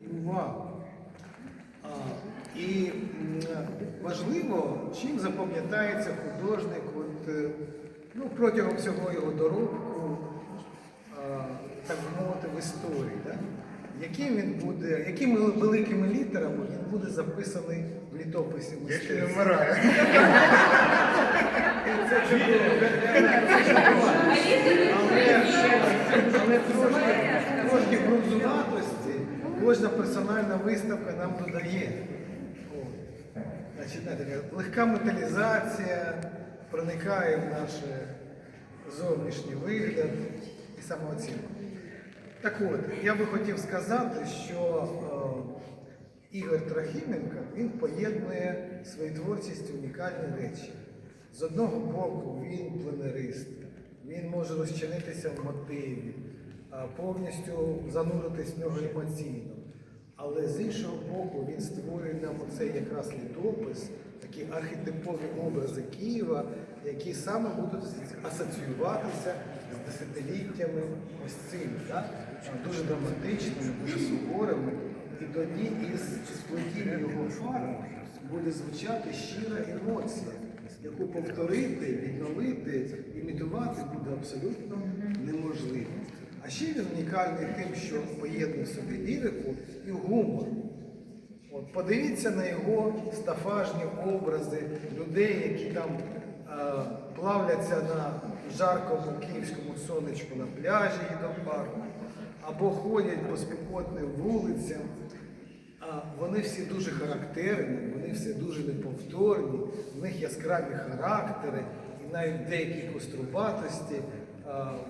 увагу. І важливо, чим запам'ятається художник от, е, ну, протягом всього його доробку, так би мовити, в історії. Да? Яким він буде, якими великими літерами він буде записаний в літописі Я ще не вмираю. Але, трошки, трошки кожна персональна виставка нам додає. Легка металізація проникає в наш зовнішній вигляд і самооцінку. Так от, я би хотів сказати, що е, Ігор Трохименко він поєднує в своїй творчості унікальні речі. З одного боку, він пленерист, він може розчинитися в мотиві, повністю зануритись в нього емоційно. Але з іншого боку, він створює нам оцей якраз літопис, такі архетипові образи Києва, які саме будуть асоціюватися з десятиліттями ось цим, так? дуже драматичними, дуже суворими. І тоді із сплетіння його фарб буде звучати щира емоція, яку повторити, відновити, імітувати буде абсолютно неможливо. А ще він унікальний тим, що поєднує собі лірику і гумор. От, подивіться на його стафажні образи людей, які там е, плавляться на жаркому київському сонечку на пляжі гідропарку, або ходять по спекотним вулицям. Вони всі дуже характерні, вони всі дуже неповторні, в них яскраві характери, і навіть в деякій кострубатості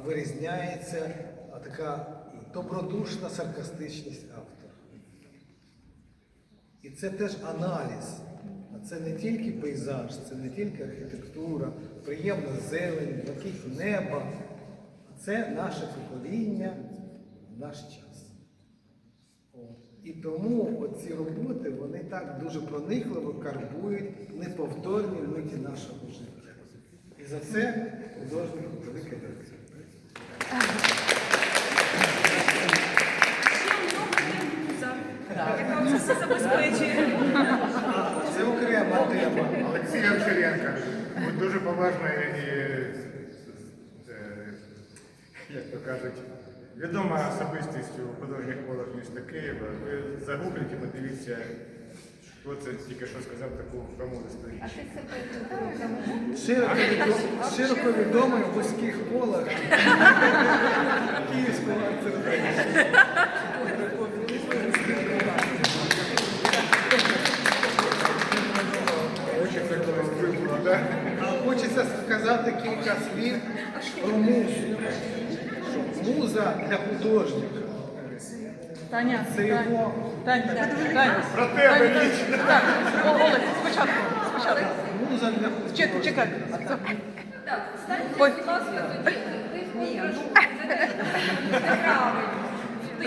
вирізняється така добродушна саркастичність автора. І це теж аналіз. Це не тільки пейзаж, це не тільки архітектура, приємна зелень, блакить неба. Це наше покоління, наш час. І тому ці роботи вони так дуже проникливо карбують неповторні миті нашого життя. І за це художнику велике дякую. яка вже все забезпечує. Це окрема тема. Олексій Овчаренко. Дуже поважна і, е, як то кажуть, відома особистість у художніх колах міста Києва. Ви загуглите, подивіться, хто це тільки що сказав таку промовисту А річ. ти себе Широко, відо- широко відомий в вузьких колах Київського вибору, так? Хочеться сказати кілька слів про музу. Муза для художника. Таня, Це його Таня, Таня. Про тебе. Так, Олег, спочатку, спочатку. муза для Чек, художника. чекай. так, станьте, Ой. будь ласка, тоді. Це неправильно. Ти.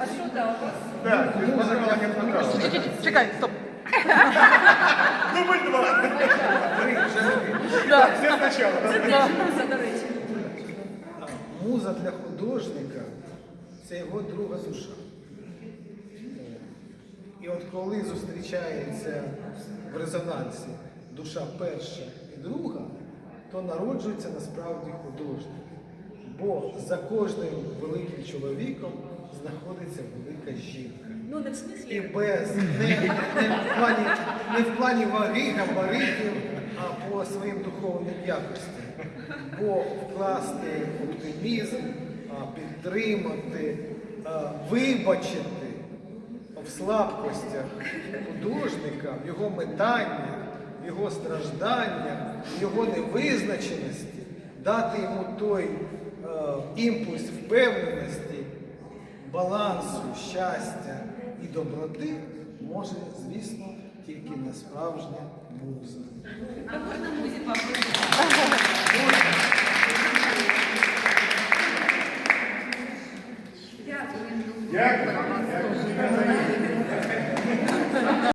А що вас? Так. Чекай, стоп. Дубль два. Все спочатку. Це теж муза, до речі. Муза для художника це його друга душа. І от коли зустрічається в резонансі душа перша і друга, то народжується насправді художник. Бо за кожним великим чоловіком знаходиться велика жінка. Ну, не в І без не, не, не, в плані, не в плані ваги, габаритів, а по своїм духовним якостям. Бо вкласти оптимізм, підтримати, вибачити в слабкостях художника, в його метаннях, в його стражданнях, в його невизначеності, дати йому той імпульс впевненості, балансу, щастя і доброти може, звісно, тільки не справжня муза. А можна музі попросити?